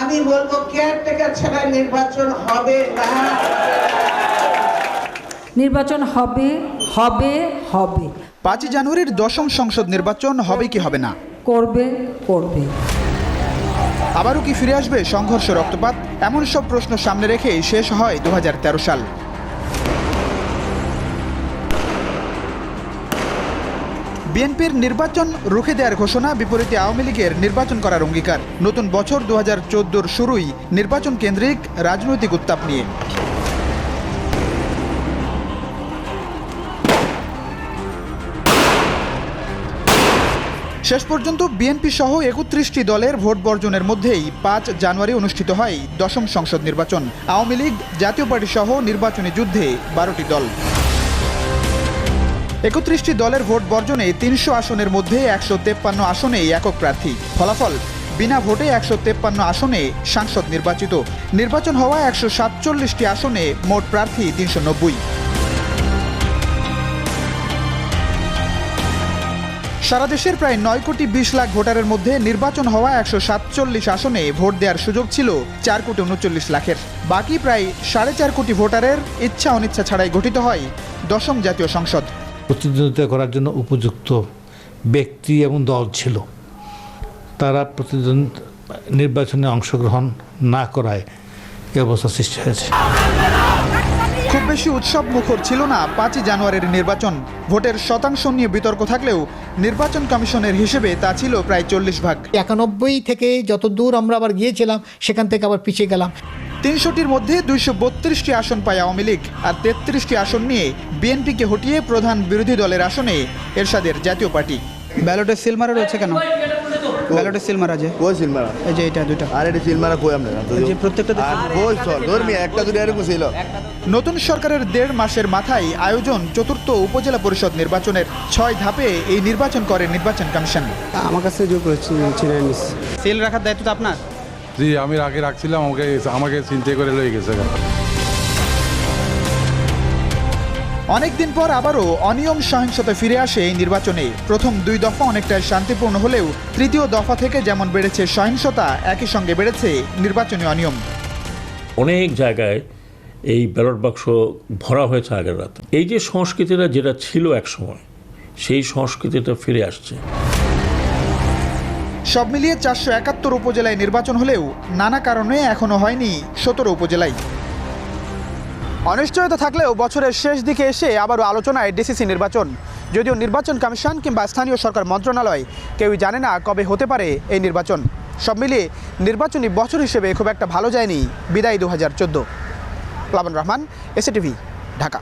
আমি বলব কেয়ারটেকার ছাড়া নির্বাচন হবে না। নির্বাচন হবে হবে হবে। পাঁচই জানুয়ারির দশম সংসদ নির্বাচন হবে কি হবে না? করবে করবে। আবারও কি ফিরে আসবে সংঘর্ষ রক্তপাত? এমন সব প্রশ্ন সামনে রেখে শেষ হয় দু হাজার তেরো সাল। বিএনপির নির্বাচন রুখে দেওয়ার ঘোষণা বিপরীতে আওয়ামী লীগের নির্বাচন করার অঙ্গীকার। নতুন বছর দু হাজার শুরুই নির্বাচন কেন্দ্রিক রাজনৈতিক উত্তাপ নিয়ে। শেষ পর্যন্ত বিএনপি সহ একত্রিশটি দলের ভোট বর্জনের মধ্যেই পাঁচ জানুয়ারি অনুষ্ঠিত হয় দশম সংসদ নির্বাচন। আওয়ামী লীগ জাতীয় পার্টি সহ নির্বাচনী যুদ্ধে বারোটি দল। একত্রিশটি দলের ভোট বর্জনে তিনশো আসনের মধ্যে একশো তেপ্পান্ন আসনে একক প্রার্থী। ফলাফল, বিনা ভোটে একশো তেপ্পান্ন আসনে সাংসদ নির্বাচিত। নির্বাচন হওয়া একশো সাতচল্লিশটি আসনে মোট প্রার্থী তিনশো নব্বই। সারা দেশের প্রায় নয় কোটি বিশ লাখ ভোটারের মধ্যে নির্বাচন হওয়া একশো সাতচল্লিশ আসনে ভোট দেওয়ার সুযোগ ছিল চার কোটি উনচল্লিশ লাখের। বাকি প্রায় সাড়ে চার কোটি ভোটারের ইচ্ছা অনিচ্ছা ছাড়াই গঠিত হয় দশম জাতীয় সংসদ। প্রতিদ্বন্দ্বিতা করার জন্য উপযুক্ত ব্যক্তি এবং দল ছিল। তারা প্রতিদ্বন্দ্ব নির্বাচনে অংশগ্রহণ না করায় এ অবস্থা সৃষ্টি হয়েছে। খুব বেশি উৎসব মুখর ছিল না পাঁচই জানুয়ারির নির্বাচন। ভোটের শতাংশ নিয়ে বিতর্ক থাকলেও নির্বাচন কমিশনের হিসেবে তা ছিল প্রায় চল্লিশ ভাগ। একানব্বই থেকে যত দূর আমরা আবার গিয়েছিলাম সেখান থেকে আবার পিছিয়ে গেলাম। তিনশোটির মধ্যে দুইশো বত্রিশটি আসন পায় আওয়ামী লীগ আর তেত্রিশটি আসন নিয়ে বিএনপিকে হটিয়ে প্রধান বিরোধী দলের আসনে এরশাদের জাতীয় পার্টি। ব্যালটে সিল মারা রয়েছে কেন? ব্যালটে সিল মারা যে? কই সিলমারা? এই যে এটা দুইটা। আর এটা সিলমারা কই আমরা? যে প্রত্যেকটা ধর্মী একটা দুটো এরকম ছিল। নতুন সরকারের দেড় মাসের মাথায় আয়োজন চতুর্থ উপজেলা পরিষদ নির্বাচনের ছয় ধাপে এই নির্বাচন করে নির্বাচন কমিশন। আমার কাছে যোগ সিল রাখার দায়িত্ব তো আপনার? জি আমি আগে রাখছিলাম আমাকে আমাকে চিন্তা করে লয়ে গেছে। অনেকদিন পর আবারও অনিয়ম সহিংসতা ফিরে আসে এই নির্বাচনে। প্রথম দুই দফা অনেকটাই শান্তিপূর্ণ হলেও তৃতীয় দফা থেকে যেমন বেড়েছে সহিংসতা একই সঙ্গে বেড়েছে নির্বাচনী অনিয়ম। অনেক জায়গায় এই ব্যালট বাক্স ভরা হয়েছে আগের রাত। এই যে সংস্কৃতিটা যেটা ছিল এক সময় সেই সংস্কৃতিটা ফিরে আসছে। সব মিলিয়ে চারশো একাত্তর উপজেলায় নির্বাচন হলেও নানা কারণে এখনও হয়নি সতেরো উপজেলায়। অনিশ্চয়তা থাকলেও বছরের শেষ দিকে এসে আবারও আলোচনায় ডিসিসি নির্বাচন। যদিও নির্বাচন কমিশন কিংবা স্থানীয় সরকার মন্ত্রণালয় কেউই জানে না কবে হতে পারে এই নির্বাচন। সব মিলিয়ে নির্বাচনী বছর হিসেবে খুব একটা ভালো যায়নি বিদায় দু হাজার চোদ্দ। প্লাবন রহমান এসএটিভি ঢাকা।